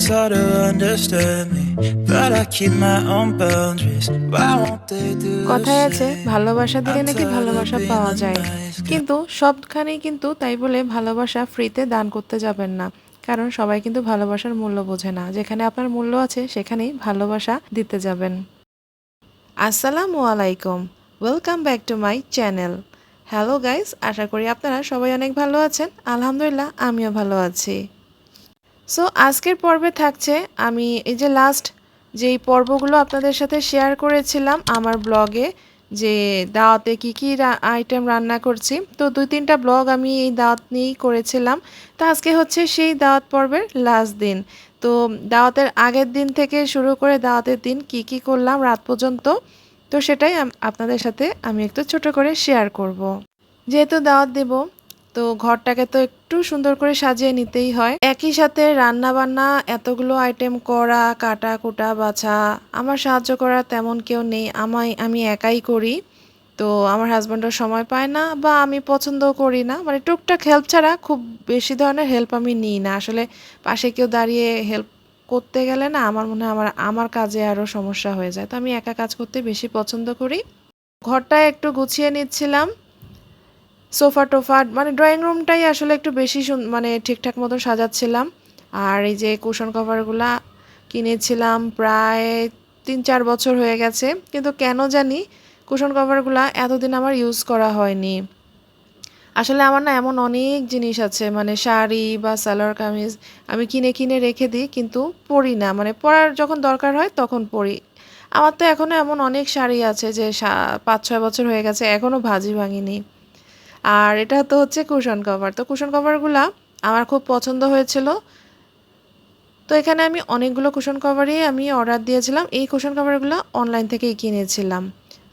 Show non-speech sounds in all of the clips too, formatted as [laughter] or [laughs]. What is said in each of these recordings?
it's hard to understand me, but I keep my own boundaries. Why won't they do কথায় আছে ভালোবাসা দিলে নাকি ভালোবাসা পাওয়া যায়। কিন্তু সবখানেই কিন্তু তাই বলে ভালোবাসা ফ্রিতে দান করতে যাবেন না। কারণ সবাই কিন্তু ভালোবাসার মূল্য বোঝে না। যেখানে আপনার মূল্য আছে সেখানেই ভালোবাসা দিতে যাবেন। আসসালামু আলাইকুম। Welcome back to my channel hello guys আশা করি আপনারা সবাই অনেক ভালো আছেন। আলহামদুলিল্লাহ আমিও ভালো আছি। সো আজকের পর্বে থাকছে, আমি এই যে লাস্ট যেই পর্বগুলো আপনাদের সাথে শেয়ার করেছিলাম আমার ব্লগে যে দাওয়াতে কী কী আইটেম রান্না করছি, তো দুই তিনটা ব্লগ আমি এই দাওয়াত নিয়েই করেছিলাম তো আজকে হচ্ছে সেই দাওয়াত পর্বের লাস্ট দিন তো দাওয়াতের আগের দিন থেকে শুরু করে দাওয়াতের দিন কি কি করলাম রাত পর্যন্ত, তো সেটাই আপনাদের সাথে আমি একটু ছোট করে শেয়ার করব। যেহেতু দাওয়াত দেব তো ঘরটাকে তো একটু সুন্দর করে সাজিয়ে নিতেই হয়। একই সাথে রান্না বান্না এতগুলো আইটেম করা, কাটা, কুটা, বাছা, আমার সাহায্য করার তেমন কেউ নেই। আমায়, আমি একাই করি। তো আমার হাজব্যান্ডও সময় পায় না বা আমি পছন্দও করি না। মানে টুকটাক হেল্প ছাড়া খুব বেশি ধরনের হেল্প আমি নিই না। আসলে পাশে কেউ দাঁড়িয়ে হেল্প করতে গেলে না আমার মনে হয় আমার আমার কাজে আরও সমস্যা হয়ে যায়। তো আমি একা কাজ করতে বেশি পছন্দ করি। ঘরটা একটু গুছিয়ে নিচ্ছিলাম। সোফা টোফা মানে ড্রয়িং রুমটাই আসলে একটু বেশি মানে ঠিকঠাক মতো সাজাচ্ছিলাম। আর এই যে কুশন কভারগুলা কিনেছিলাম প্রায় তিন চার বছর হয়ে গেছে। কিন্তু কেন জানি কুশন কভারগুলা এতদিন আমার ইউজ করা হয়নি। আসলে আমার না এমন অনেক জিনিস আছে মানে শাড়ি বা সালোয়ার কামিজ আমি কিনে কিনে রেখে দিই কিন্তু পরি না। মানে পরার যখন দরকার হয় তখন পরি। আমার তো এখনও এমন অনেক শাড়ি আছে যে পাঁচ ছয় বছর হয়ে গেছে এখনও ভাজি ভাঙিনি। আর এটা তো হচ্ছে কুশন কভার তো কুশন কভারগুলা আমার খুব পছন্দ হয়েছিল। তো এখানে আমি অনেকগুলো কুশন কভারই আমি অর্ডার দিয়েছিলাম। এই কুশন কভারগুলো অনলাইন থেকেই কিনেছিলাম।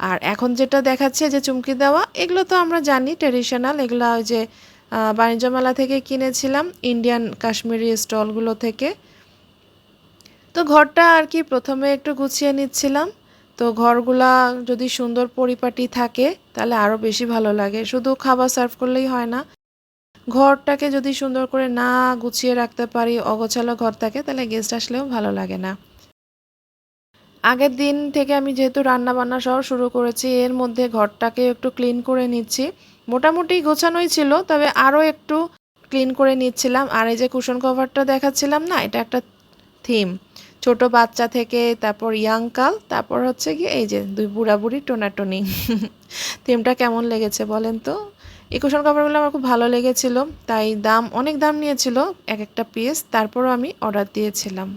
আর এখন যেটা দেখাচ্ছে যে চুমকি দেওয়া, এগুলো তো আমরা জানি ট্রেডিশনাল এগুলো ওই যে বাণিজ্য মেলা থেকে কিনেছিলাম ইন্ডিয়ান কাশ্মীরি স্টলগুলো থেকে। তো ঘরটা আর কি প্রথমে একটু গুছিয়ে নিচ্ছিলাম। তো ঘরগুলা যদি সুন্দর পরিপাটি থাকে, তাহলে আরও বেশি ভালো লাগে। শুধু খাবার সার্ভ করলেই হয় না। ঘরটাকে যদি সুন্দর করে না গুছিয়ে রাখতে পারি, অগোছালো ঘর থাকে, তাহলে গেস্ট আসলেও ভালো লাগে না। আগের দিন থেকে আমি যেহেতু রান্না বান্না সহ শুরু করেছি, এর মধ্যে ঘরটাকে একটু ক্লিন করে নিচ্ছি। মোটামুটি গোছানোই ছিল, তবে আরও একটু ক্লিন করে নিচ্ছিলাম। আর এই যে কুশন কভারটা দেখাচ্ছিলাম না, এটা একটা থিম ছোট বাচ্চা থেকে তারপর ইয়াংকাল তারপর হচ্ছে কি এই যে দুই বুড়া বুড়ি টোনাটনি। থিমটা [laughs] কেমন লেগেছে বলেন তো? এই কভারগুলো আমার খুব ভালো লেগেছিল, তাই দাম, অনেক দাম নিয়েছিল এক একটা পিস তারপরও আমি অর্ডার দিয়েছিলাম।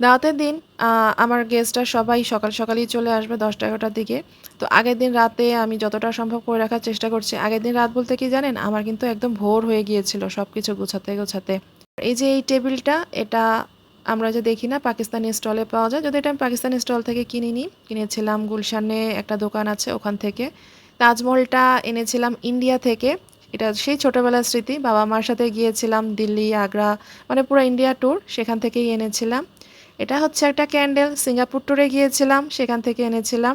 দাওয়াতের দিন আমার গেস্টরা সবাই সকাল সকালই চলে আসবে দশটা এগারোটার দিকে। তো আগের দিন রাতে আমি যতটা সম্ভব করে রাখার চেষ্টা করছি। আগের দিন রাত বলতে কি জানেন? আমার কিন্তু একদম ভোর হয়ে গিয়েছিল সব কিছু গোছাতে গোছাতে। এই যে এই টেবিলটা, এটা আমরা যে দেখি না, পাকিস্তানি স্টলে পাওয়া যায়। যদি এটা আমি পাকিস্তানি স্টল থেকে কিনিনি কিনেছিলাম গুলশানে একটা দোকান আছে ওখান থেকে। তাজমহলটা এনেছিলাম ইন্ডিয়া থেকে। এটা সেই ছোটোবেলার স্মৃতি। বাবা মার সাথে গিয়েছিলাম দিল্লি, আগ্রা মানে পুরো ইন্ডিয়া ট্যুর সেখান থেকেই এনেছিলাম। এটা হচ্ছে একটা ক্যান্ডেল সিঙ্গাপুর ট্যুরে গিয়েছিলাম, সেখান থেকে এনেছিলাম।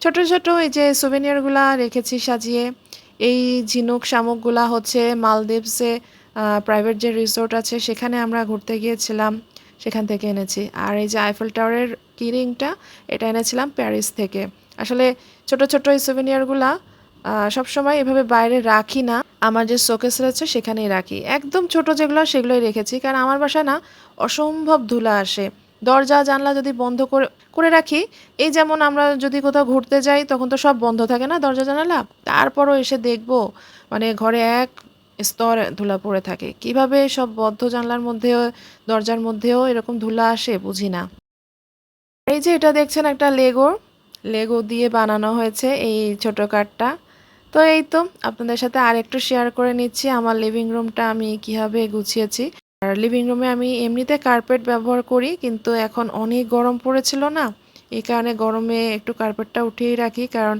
ছোট ছোট এই যে সুভেনিয়ারগুলা রেখেছি সাজিয়ে। এই ঝিনুক শামুকগুলা হচ্ছে মালদ্বীপসে প্রাইভেট যে রিসোর্ট আছে, সেখানে আমরা ঘুরতে গিয়েছিলাম, সেখান থেকে এনেছি। আর এই যে আইফেল টাওয়ারের কিরিংটা এটা এনেছিলাম প্যারিস থেকে। আসলে ছোট ছোট এই সুভেনিয়ারগুলা সবসময় এভাবে বাইরে রাখি না। আমার যে শোকেস রয়েছে, সেখানেই রাখি। একদম ছোট যেগুলো, সেগুলোই রেখেছি। কারণ আমার বাসায় না, অসম্ভব ধুলা আসে। দরজা, জানলা যদি বন্ধ করে করে রাখি, এই যেমন আমরা যদি কোথাও ঘুরতে যাই, তখন তো সব বন্ধ থাকে না দরজা, জানালা? তারপরও এসে দেখব মানে ঘরে এক স্তর ধুলা পড়ে থাকে। কীভাবে সব বদ্ধ জানলার মধ্যেও, দরজার মধ্যেও এরকম ধুলা আসে বুঝি না। এই যে এটা দেখছেন একটা লেগো। লেগো দিয়ে বানানো হয়েছে এই ছোট কাঠটা। তো এই তো আপনাদের সাথে আর একটু শেয়ার করে নিচ্ছি। আমার লিভিং রুমটা আমি কীভাবে গুছিয়েছি। আর লিভিং রুমে আমি এমনিতে কার্পেট ব্যবহার করি, কিন্তু এখন অনেক গরম পড়েছিল না। এই কারণে গরমে একটু কার্পেটটা উঠিয়েই রাখি, কারণ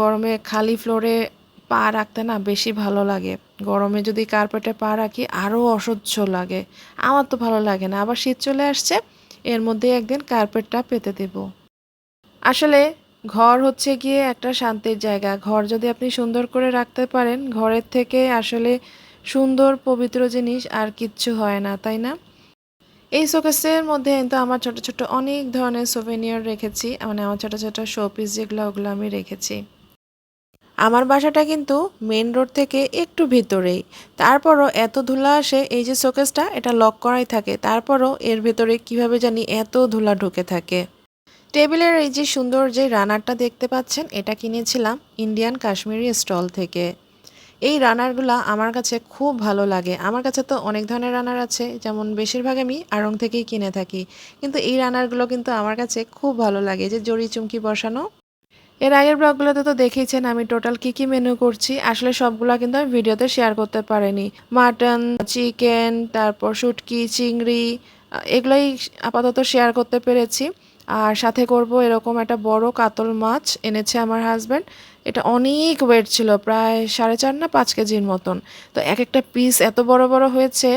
গরমে খালি ফ্লোরে পা রাখতে না বেশি ভালো লাগে। গরমে যদি কার্পেটে পা রাখি আরও অসহ্য লাগে। আমার তো ভালো লাগে না। আবার শীত চলে আসছে, এর মধ্যে একদিন কার্পেটটা পেতে দেব। আসলে ঘর হচ্ছে গিয়ে একটা শান্তির জায়গা। ঘর যদি আপনি সুন্দর করে রাখতে পারেন, ঘরের থেকে আসলে সুন্দর, পবিত্র জিনিস আর কিচ্ছু হয় না, তাই না? এই শোকেসের মধ্যে কিন্তু আমার ছোট ছোট অনেক ধরনের সোভেনিয়ার রেখেছি। মানে আমার ছোট ছোট শো পিস যেগুলো, ওগুলো আমি রেখেছি। আমার বাসাটা কিন্তু মেন রোড থেকে একটু ভিতরেই। তারপরও এত ধুলা আসে, এই যে শোকেসটা, এটা লক করাই থাকে। তারপরও এর ভেতরে কীভাবে জানি এত ধুলা ঢুকে থাকে। টেবিলের এই যে সুন্দর যে রানারটা দেখতে পাচ্ছেন, এটা কিনেছিলাম ইন্ডিয়ান কাশ্মীরি স্টল থেকে। এই রানারগুলো আমার কাছে খুব ভালো লাগে। আমার কাছে তো অনেক ধরনের রানার আছে, যেমন বেশিরভাগ আমি আড়ং থেকেই কিনে থাকি। কিন্তু এই রানারগুলো কিন্তু আমার কাছে খুব ভালো লাগে। যে জড়ি চুমকি বসানো এর আগের ব্লগগুলোতে তো দেখেইছেন আমি টোটাল কি কি মেনু করছি। আসলে সবগুলো কিন্তু আমি ভিডিওতে শেয়ার করতে পারিনি। মাটন, চিকেন, তারপর শুটকি, চিংড়ি এগুলোই আপাতত শেয়ার করতে পেরেছি। আর সাথে করব এরকম একটা বড় কাতল মাছ এনেছে আমার হাজব্যান্ড এটা অনেক ওয়েট ছিল, প্রায় সাড়ে চার না পাঁচ কেজির মতন। তো এক একটা পিস এত বড় বড় হয়েছে,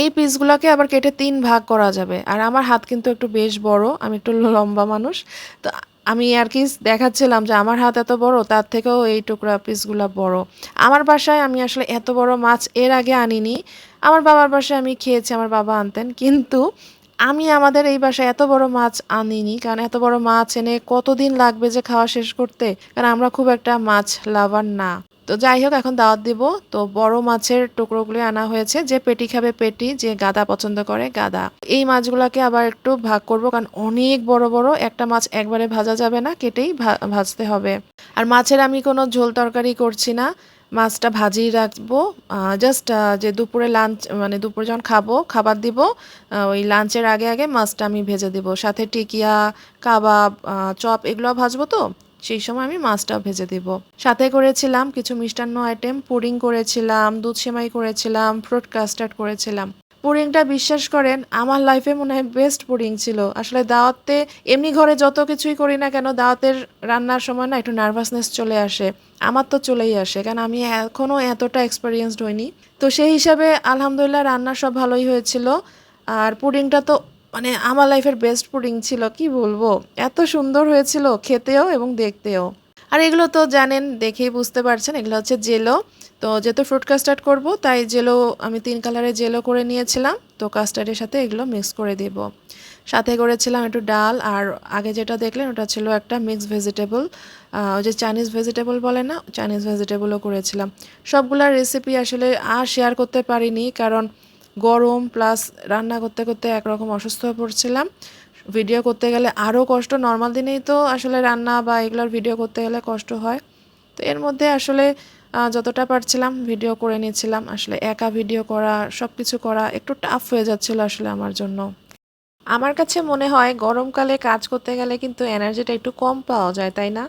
এই পিসগুলোকে আবার কেটে তিন ভাগ করা যাবে। আর আমার হাত কিন্তু একটু বেশ বড়, আমি একটু লম্বা মানুষ। তো আমি আর কি দেখাচ্ছিলাম যে আমার হাত এত বড়, তার থেকেও এই টুকরা পিসগুলো বড়। আমার বাসায় আমি আসলে এত বড় মাছ এর আগে আনিনি। আমার বাবার বাসায় আমি খেয়েছি, আমার বাবা আনতেন। কিন্তু আমি আমাদের এই বাসায় এত বড় মাছ আনিনি, কারণ এত বড় মাছ এনে কতদিন লাগবে যে খাওয়া শেষ করতে? কারণ আমরা খুব একটা মাছ লাভার না। তো যাই হোক, এখন দাওয়াত দিব। তো বড় মাছের টুকরোগুলি আনা হয়েছে। যে পেটি খাবে পেটি, যে গাদা পছন্দ করে, গাদা। এই মাছগুলোকে আবার একটু ভাগ করব, কারণ অনেক বড় বড় একটা মাছ একবারে ভাজা যাবে না, কেটেই ভাজতে হবে। আর মাছের আমি কোনো ঝোল তরকারি করছি না। মাছটা ভাজিয়ে রাখব। জাস্ট যে দুপুরে লাঞ্চ মানে দুপুরে যখন খাব, খাবার দিব ওই লাঞ্চের আগে আগে মাছটা আমি ভেজে দিব। সাথে টিকিয়া, কাবাব চপ এগুলো ভাজবো তো। সেই সময় আমি মাছটাও ভেজে দিব। সাথে করেছিলাম কিছু মিষ্টান্ন আইটেম পুডিং করেছিলাম, দুধ সেমাই করেছিলাম ফ্রুট কাস্টার্ড করেছিলাম। পুডিংটা বিশ্বাস করেন, আমার লাইফে মনে হয় বেস্ট পুডিং ছিল। আসলে দাওয়াতে এমনি ঘরে যত কিছুই করি না কেন, দাওয়াতের রান্নার সময় না একটু নার্ভাসনেস চলে আসে। আমার তো চলেই আসে, কারণ আমি এখনও এতটা এক্সপিরিয়েন্সড হইনি। তো সেই হিসাবে আলহামদুলিল্লাহ রান্না সব ভালোই হয়েছিল। আর পুডিংটা তো মানে আমার লাইফের বেস্ট পুডিং ছিল, কি বলব? এত সুন্দর হয়েছিল খেতেও এবং দেখতেও। আর এগুলো তো জানেন, দেখেই বুঝতে পারছেন, এগুলো হচ্ছে জেলো তো যেহেতু ফ্রুট কাস্টার্ড করব, তাই জেলো আমি তিন কালারের জেলো করে নিয়েছিলাম। তো কাস্টার্ডের সাথে এগুলো মিক্স করে দেব। সাথে করেছিলাম একটু ডাল, আর আগে যেটা দেখলেন, ওটা ছিল একটা মিক্স ভেজিটেবল ওই যে চাইনিজ ভেজিটেবল বলে না? চাইনিজ ভেজিটেবলও করেছিলাম। সবগুলা রেসিপি আসলে আর শেয়ার করতে পারিনি, কারণ গরম প্লাস রান্না করতে করতে একরকম অসুস্থ হয়ে পড়ছিলাম। ভিডিও করতে গেলে আরও কষ্ট। নর্মাল দিনেই তো আসলে রান্না বা এগুলোর ভিডিও করতে গেলে কষ্ট হয়। তো এর মধ্যে আসলে যতটা পারছিলাম ভিডিও করে নিয়েছিলাম। আসলে একা ভিডিও করা সব কিছু করা একটু টাফ হয়ে যাচ্ছিল আসলে আমার জন্য। আমার কাছে মনে হয় গরমকালে কাজ করতে গেলে কিন্তু এনার্জিটা একটু কম পাওয়া যায়, তাই না?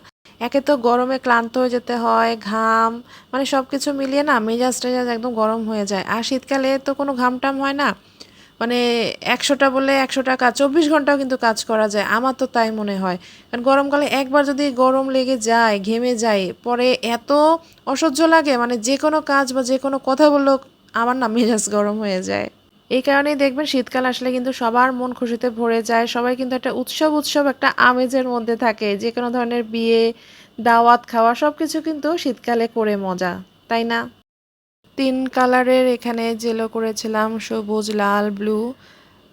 একে তো গরমে ক্লান্ত হয়ে যেতে হয়, ঘাম মানে সব কিছু মিলিয়ে না মেজাজ টেজাজ একদম গরম হয়ে যায়। আর শীতকালে তো কোনো ঘাম টাম হয় না। মানে একশোটা বলে একশো টাকা চব্বিশ ঘন্টাও কিন্তু কাজ করা যায়। আমার তো তাই মনে হয়। কারণ গরমকালে একবার যদি গরম লেগে যায়, ঘেমে যায়, পরে এত অসহ্য লাগে মানে যে কোনো কাজ বা যে কোনো কথা বললেও আমার না মেজাজ গরম হয়ে যায়। এই কারণেই দেখবেন শীতকাল আসলে কিন্তু সবার মন খুশিতে ভরে যায়। সবাই কিন্তু একটা উৎসব উৎসব, একটা আমেজের মধ্যে থাকে। যে কোনো ধরনের বিয়ে, দাওয়াত, খাওয়া সব কিছু কিন্তু শীতকালে করে মজা, তাই না? তিন কালারের এখানে জেলো করেছিলাম, সবুজ, লাল, ব্লু।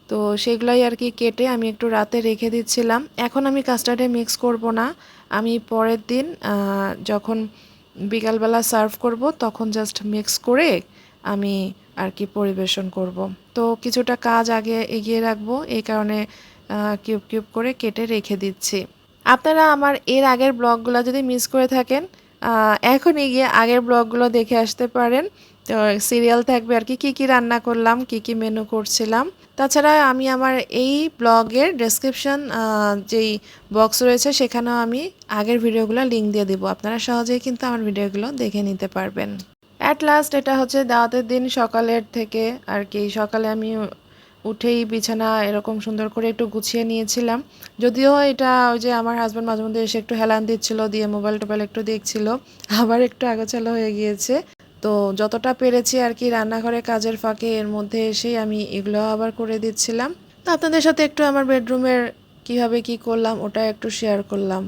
তো সেগুলাই আর কি কেটে আমি একটু রাতে রেখে দিচ্ছিলাম। এখন আমি কাস্টার্ডে মিক্স করব না। আমি পরের দিন যখন বিকালবেলা সার্ভ করব, তখন জাস্ট মিক্স করে আমি আর কি পরিবেশন করব। তো কিছুটা কাজ আগে এগিয়ে রাখব এই কারণে কিউব কিউব করে কেটে রেখে দিচ্ছি। আপনারা আমার এর আগের ব্লগগুলো যদি মিস করে থাকেন আহ, এখনই গিয়ে আগের ব্লগগুলো দেখে আসতে পারেন। তো সিরিয়াল থাকবে আর কি কী কী রান্না করলাম কী কী মেনু করছিলাম। তাছাড়া আমি আমার এই ব্লগের ডেসক্রিপশন যেই বক্স রয়েছে সেখানেও আমি আগের ভিডিওগুলো লিঙ্ক দিয়ে দেবো। আপনারা সহজেই কিন্তু আমার ভিডিওগুলো দেখে নিতে পারবেন। অ্যাট লাস্ট এটা হচ্ছে দাওয়াতের দিন, সকালের থেকে আর কি। সকালে আমি উঠেই বিছানা এরকম সুন্দর করে একটু গুছিয়ে নিয়েছিলাম। যদিও এটা ওই যে আমার হাজব্যান্ড মাঝে মধ্যে এসে একটু হেলান দিচ্ছিল, দিয়ে মোবাইল টোবাইল একটু দেখছিল, আবার একটু আগাছালো হয়ে গিয়েছে। তো যতটা পেরেছি আর কি রান্নাঘরে কাজের ফাঁকে, এর মধ্যে এসেই আমি এগুলো আবার করে দিচ্ছিলাম। তো আপনাদের সাথে একটু আমার বেডরুমের কীভাবে কি করলাম, ওটা একটু শেয়ার করলাম।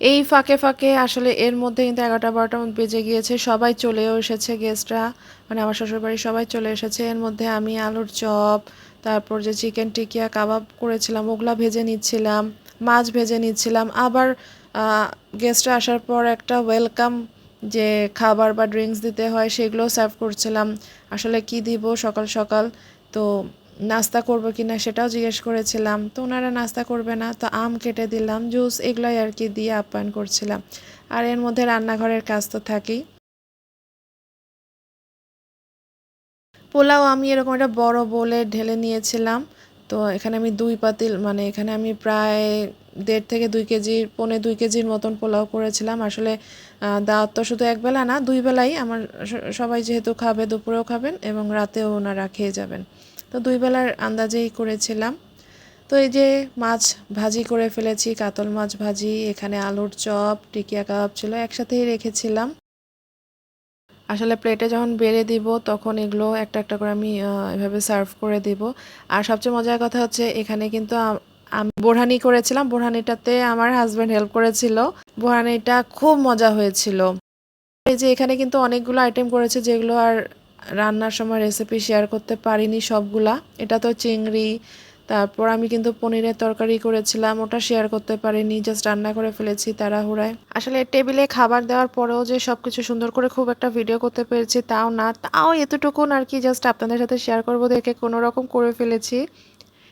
এই ফাঁকে ফাঁকে আসলে এর মধ্যে কিন্তু এগারোটা, বারোটা বেজে গিয়েছে। সবাই চলেও এসেছে গেস্টরা মানে আমার শ্বশুরবাড়ির সবাই চলে এসেছে। এর মধ্যে আমি আলুর চপ, তারপর যে চিকেন টিকিয়া কাবাব করেছিলাম, ওগুলা ভেজে নিচ্ছিলাম, মাছ ভেজে নিচ্ছিলাম। আবার গেস্টরা আসার পর একটা ওয়েলকাম যে খাবার বা ড্রিঙ্কস দিতে হয় সেগুলো সার্ভ করছিলাম। আসলে কি দিব সকাল সকাল? তো নাস্তা করব কি না সেটাও জিজ্ঞেস করেছিলাম। তো ওনারা নাস্তা করবে না, তো আম কেটে দিলাম, জুস এগুলোই আর কি দিয়ে আপ্যায়ন করছিলাম। আর এর মধ্যে রান্নাঘরের কাজ তো থাকেই। পোলাও আমি এরকম একটা বড় বোলে ঢেলে নিয়েছিলাম। তো এখানে আমি দুই পাতিল মানে এখানে আমি প্রায় দেড় থেকে দুই কেজি, পৌনে দুই কেজির মতন পোলাও করেছিলাম। আসলে দাওয়াত তো শুধু একবেলা না, দুই বেলাই। আমার সবাই যেহেতু খাবে, দুপুরেও খাবেন এবং রাতেও ওনারা খেয়ে যাবেন। তো দুই বেলার আন্দাজেই করেছিলাম। তো এই যে মাছ ভাজি করে ফেলেছি, কাতল মাছ ভাজি, এখানে আলুর চপ, টিকিয়া কাবাব ছিল, একসাথেই রেখেছিলাম। আসলে প্লেটে যখন বেড়ে দিব, তখন এগুলো একটা একটা করে আমি এভাবে সার্ভ করে দিব। আর সবচেয়ে মজার কথা হচ্ছে, এখানে কিন্তু আমি বোরহানি করেছিলাম। বোরহানিটাতে আমার হাজব্যান্ড হেল্প করেছিল। বোরহানিটা খুব মজা হয়েছিল। এই যে এখানে কিন্তু অনেকগুলো আইটেম করেছে, যেগুলো আর রান্নার সময় রেসিপি শেয়ার করতে পারিনি সবগুলা। এটা তো চিংড়ি, তারপর আমি কিন্তু পনিরের তরকারি করেছিলাম, ওটা শেয়ার করতে পারিনি জাস্ট রান্না করে ফেলেছি তাড়াহুড়ায়। আসলে টেবিলে খাবার দেওয়ার পরেও যে সব কিছু সুন্দর করে খুব একটা ভিডিও করতে পেরেছি তাও না, তাও এতটুকুন আর কি জাস্ট আপনাদের সাথে শেয়ার করব, দেখে কোনো রকম করে ফেলেছি।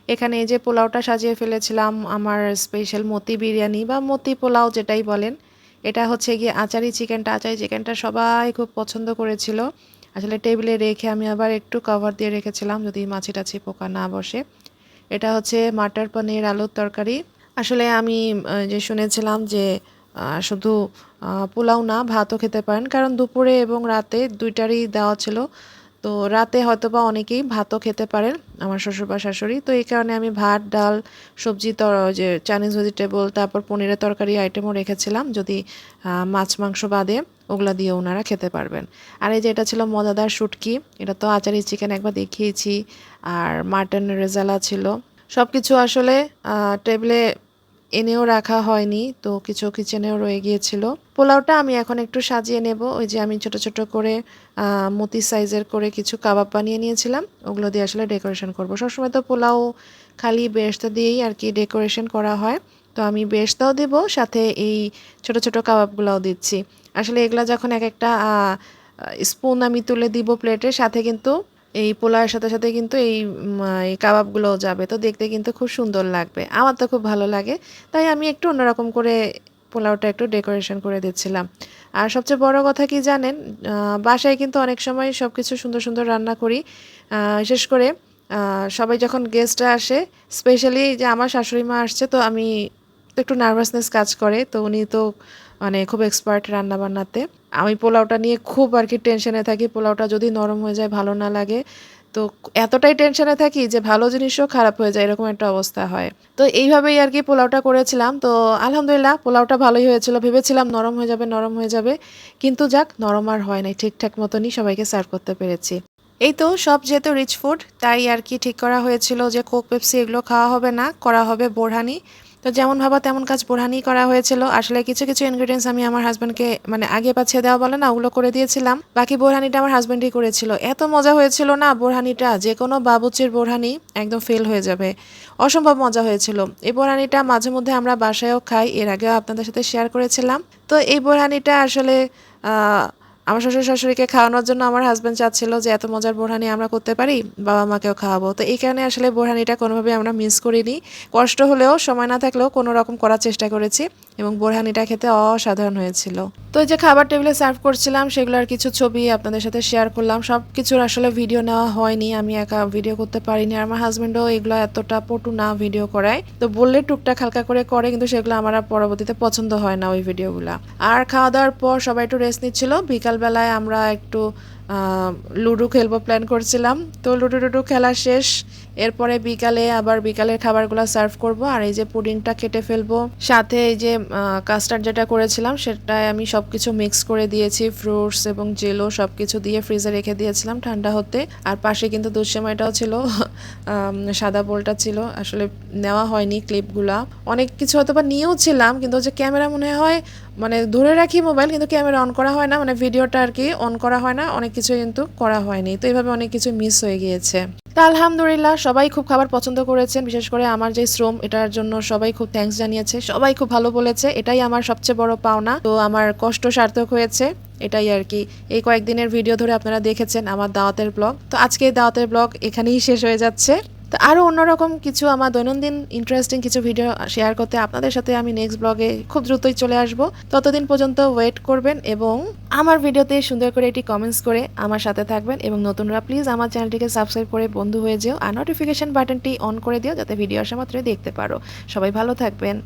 এখানে এই যে পোলাওটা সাজিয়ে ফেলেছিলাম, আমার স্পেশাল মতি বিরিয়ানি বা মতি পোলাও যেটাই বলেন। এটা হচ্ছে গিয়ে আচারি চিকেনটা আচারি চিকেনটা সবাই খুব পছন্দ করেছিল। আসলে টেবিলে রেখে আমি আবার একটু কভার দিয়ে রেখেছিলাম যদি মাছি টাছি পোকা না বসে। এটা হচ্ছে মাটার পনির আলুর তরকারি। আসলে আমি যে শুনেছিলাম যে শুধু পোলাও না, ভাতও খেতে পারেন। কারণ দুপুরে এবং রাতে দুইটারই দেওয়া ছিল। তো রাতে হয়তো বা অনেকেই ভাতও খেতে পারেন, আমার শ্বশুর বা শাশুড়ি। তো এই কারণে আমি ভাত, ডাল, সবজি, তর যে চাইনিজ ভেজিটেবল তারপর পনিরের তরকারি আইটেমও রেখেছিলাম। যদি মাছ, মাংস বাদে ওগুলা দিয়ে ওনারা খেতে পারবেন। আর এই যে এটা ছিল মজাদার শুটকি, এটা তো আচারি চিকেন একবার দেখিয়েছি, আর মাটন রেজালা ছিল। সব কিছু আসলে টেবিলে এনেও রাখা হয়নি, তো কিছু কিচেনেও রয়ে গিয়েছিল। পোলাওটা আমি এখন একটু সাজিয়ে নেব। ওই যে আমি ছোট ছোট করে মতি সাইজের করে কিছু কাবাব বানিয়ে নিয়েছিলাম। ওগুলো দিয়ে আসলে ডেকোরেশন করব। সবসময় তো পোলাও খালি বেরেস্তা দিয়েই আর কি ডেকোরেশন করা হয়। তো আমি বেরেস্তাও দেব, সাথে এই ছোট ছোট কাবাবগুলোও দিচ্ছি। আসলে এগুলা যখন এক একটা স্পুন আমি তুলে দিব প্লেটের সাথে কিন্তু এই পোলাওয়ের সাথে সাথে কিন্তু এই এই কাবাবগুলোও যাবে। তো দেখতে কিন্তু খুব সুন্দর লাগবে। আমার তো খুব ভালো লাগে। তাই আমি একটু অন্যরকম করে পোলাওটা একটু ডেকোরেশন করে দিচ্ছিলাম। আর সবচেয়ে বড় কথা কি জানেন? বাসায় কিন্তু অনেক সময় সব কিছু সুন্দর সুন্দর রান্না করি। বিশেষ করে সবাই যখন গেস্টরা আসে স্পেশালি যে আমার শাশুড়ি মা আসছে, তো আমি একটু নার্ভাসনেস কাজ করে। তো উনি তো মানে খুব এক্সপার্ট রান্না বান্নাতে আমি পোলাওটা নিয়ে খুব আর কি টেনশনে থাকি। পোলাওটা যদি নরম হয়ে যায়, ভালো না লাগে। তো এতটাই টেনশনে থাকি যে ভালো জিনিসও খারাপ হয়ে যায়, এরকম একটা অবস্থা হয়। তো এইভাবেই আর কি পোলাওটা করেছিলাম। তো আলহামদুলিল্লাহ, পোলাওটা ভালোই হয়েছিল। ভেবেছিলাম নরম হয়ে যাবে, নরম হয়ে যাবে। কিন্তু যাক, নরম আর হয় নাই। ঠিকঠাক মতনই সবাইকে সার্ভ করতে পেরেছি। এই তো সব যেহেতু রিচ ফুড তাই আর কি ঠিক করা হয়েছিল যে কোক পেপসি এগুলো খাওয়া হবে না, করা হবে বোরহানি। তো যেমন ভাবা তেমন কাজ বোরহানি করা হয়েছিল। আসলে কিছু কিছু ইনগ্রিডিয়েন্টস আমি আমার হাজব্যান্ডকে মানে আগে পাচ্ছে দেওয়া বলে না, ওগুলো করে দিয়েছিলাম। বাকি বোরহানিটা আমার হাজব্যান্ডই করেছিল। এত মজা হয়েছিল না বোরহানিটা যে কোনো বাবুচির বোরহানি একদম ফেল হয়ে যাবে। অসম্ভব মজা হয়েছিল। এই বোরহানিটা মাঝে মধ্যে আমরা বাসায়ও খাই, এর আগেও আপনাদের সাথে শেয়ার করেছিলাম। তো এই বোরহানিটা আসলে আমার শ্বশুর শাশুড়িকে খাওয়ানোর জন্য আমার হাজব্যান্ড চাচ্ছিল যে এত মজার বোরহানি আমরা করতে পারি, বাবা মাকেও খাওয়াবো। তো এই কারণে আসলে বোরহানিটা কোনোভাবে আমরা মিস করিনি। কষ্ট হলেও, সময় না থাকলেও কোনো রকম করার চেষ্টা করেছি। এবং বোরহানিটা খেতে অসাধারণ হয়েছিল। তো যে খাবার টেবিলে সার্ভ করছিলাম সেগুলোর কিছু ছবি আপনাদের সাথে শেয়ার করলাম। সব কিছুর আসলে ভিডিও নেওয়া হয়নি, আমি একা ভিডিও করতে পারিনি। আর আমার হাজব্যান্ডও এগুলো এতটা পটু না ভিডিও করায়। তো বললে টুকটাক হালকা করে করে, কিন্তু সেগুলো আমার আর পরবর্তীতে পছন্দ হয় না ওই ভিডিওগুলো। আর খাওয়া দাওয়ার পর সবাই একটু রেস্ট নিচ্ছিল। বিকালবেলায় আমরা একটু লুডো খেলব প্ল্যান করছিলাম। তো লুডো টুডো খেলা শেষ। এরপরে বিকালে আবার বিকালের খাবারগুলো সার্ভ করব। আর এই যে পুডিংটা কেটে ফেলব, সাথে এই যে কাস্টার্ড যেটা করেছিলাম, সেটাই আমি সব কিছু মিক্স করে দিয়েছি। ফ্রুটস এবং জেলো সব কিছু দিয়ে ফ্রিজে রেখে দিয়েছিলাম ঠান্ডা হতে। আর পাশে কিন্তু দুঃসময়টাও ছিল সাদা বোলটা ছিল। আসলে নেওয়া হয়নি ক্লিপগুলা অনেক কিছু হয়তো বা নিয়েও ছিলাম, কিন্তু যে ক্যামেরা মনে হয় মানে ধরে রাখি মোবাইল কিন্তু ক্যামেরা অন করা হয় না। মানে ভিডিওটা আর কি অন করা হয় না, অনেক কিছু কিন্তু করা হয়নি। তো এইভাবে অনেক কিছু মিস হয়ে গিয়েছে। তা আলহামদুলিল্লাহ, সবাই খুব খাবার পছন্দ করেছেন। বিশেষ করে আমার যে শ্রম, এটার জন্য সবাই খুব থ্যাংকস জানিয়েছে। সবাই খুব ভালো বলেছে, এটাই আমার সবচেয়ে বড় পাওনা। তো আমার কষ্ট সার্থক হয়েছে, এটাই আর কি। এই কয়েকদিনের ভিডিও ধরে আপনারা দেখেছেন আমার দাওয়াতের ব্লগ তো আজকে দাওয়াতের ব্লগ এখানেই শেষ হয়ে যাচ্ছে। তো আরও অন্যরকম কিছু আমার দৈনন্দিন ইন্টারেস্টিং কিছু ভিডিও শেয়ার করতে আপনাদের সাথে আমি নেক্সট ব্লগে খুব দ্রুতই চলে আসব। ততদিন পর্যন্ত ওয়েট করবেন এবং আমার ভিডিওতে সুন্দর করে এটি কমেন্টস করে আমার সাথে থাকবেন এবং নতুনরা প্লিজ আমার চ্যানেলটিকে সাবস্ক্রাইব করে বন্ধু হয়ে যেও আর নোটিফিকেশন বাটনটি অন করে দিও যাতে ভিডিও আসা মাত্রই দেখতে পারো। সবাই ভালো থাকবেন।